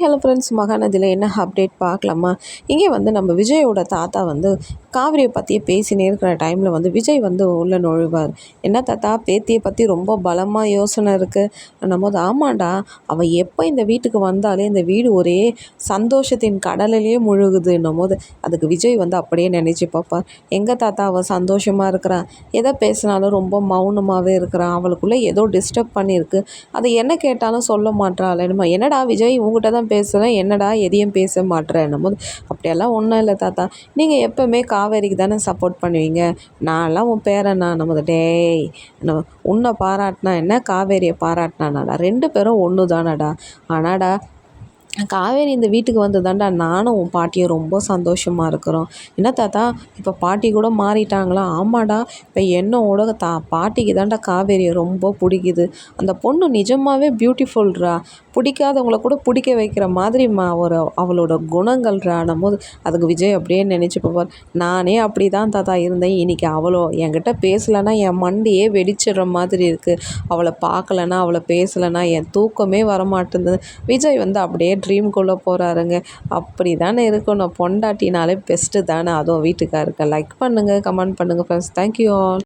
Hello friends மகாநதியில் என்ன update பார்க்கலாமா? இங்கே வந்து நம்ம விஜயோட தாத்தா வந்து காவிரியை பற்றியே பேசினே இருக்கிற டைமில் வந்து விஜய் வந்து உள்ளே நுழைவார். என்ன தாத்தா பேத்தியை பற்றி ரொம்ப பலமாக யோசனை இருக்குது நம்ம ஆமாண்டா அவள் எப்போ இந்த வீட்டுக்கு வந்தாலே இந்த வீடு ஒரே சந்தோஷத்தின் கடலிலேயே முழுகுதுன்னும் போது அதுக்கு விஜய் வந்து அப்படியே நினச்சி பார்ப்பார். எங்கள் தாத்தா அவள் சந்தோஷமாக இருக்கிறான் எதை பேசினாலும் ரொம்ப மௌனமாகவே இருக்கிறான் அவளுக்குள்ளே ஏதோ டிஸ்டர்ப் பண்ணியிருக்கு. அதை என்ன கேட்டாலும் சொல்ல மாட்டாள் என்னடா விஜய் உங்ககிட்ட தான் பேசுகிறேன் என்னடா எதையும் பேச மாட்டேறேன்னும் போது அப்படியெல்லாம் ஒன்றும் இல்லை தாத்தா. நீங்கள் எப்போவுமே காவேரிக்கு தானே சப்போர்ட் பண்ணுவீங்க? நான்லாம் உன் பேரண்ணா நம்ம டேய் உன்னை பாராட்டினா என்ன? காவேரியை பாராட்டினாடா ரெண்டு பேரும் ஒன்று தானடா ஆனாடா காவேரி இந்த வீட்டுக்கு வந்ததாண்டா நானும் உன் பாட்டியும் ரொம்ப சந்தோஷமாக இருக்கிறோம். என்ன தாத்தா இப்போ பாட்டி கூட மாறிட்டாங்களா? ஆமாடா இப்போ என்னோட தா பாட்டிக்கு தாண்டா காவேரியை ரொம்ப பிடிக்குது. அந்த பொண்ணு நிஜமாகவே பியூட்டிஃபுல்ரா பிடிக்காதவங்கள கூட பிடிக்க வைக்கிற மாதிரி மா ஒரு அவளோட குணங்கள்ரா. போது அதுக்கு விஜய் அப்படியே நினச்சி போவார். நானே அப்படி தான் தாத்தா இருந்தேன். இன்றைக்கி அவளோ என்கிட்ட பேசலைன்னா என் மண்டியே வெடிச்சிடுற மாதிரி இருக்குது அவளை பார்க்கலன்னா அவளை பேசலைன்னா என் தூக்கமே வரமாட்டேங்குது விஜய் வந்து அப்படியே ட்ரீம்குள்ளே போகிறாருங்க அப்படி தானே இருக்கணும். பொண்டாட்டினாலே பெஸ்ட்டு தானே. அதுவும் வீட்டுக்காருக்கு லைக் பண்ணுங்கள் கமெண்ட் பண்ணுங்கள் ஃப்ரெண்ட்ஸ் தேங்க்யூ ஆல்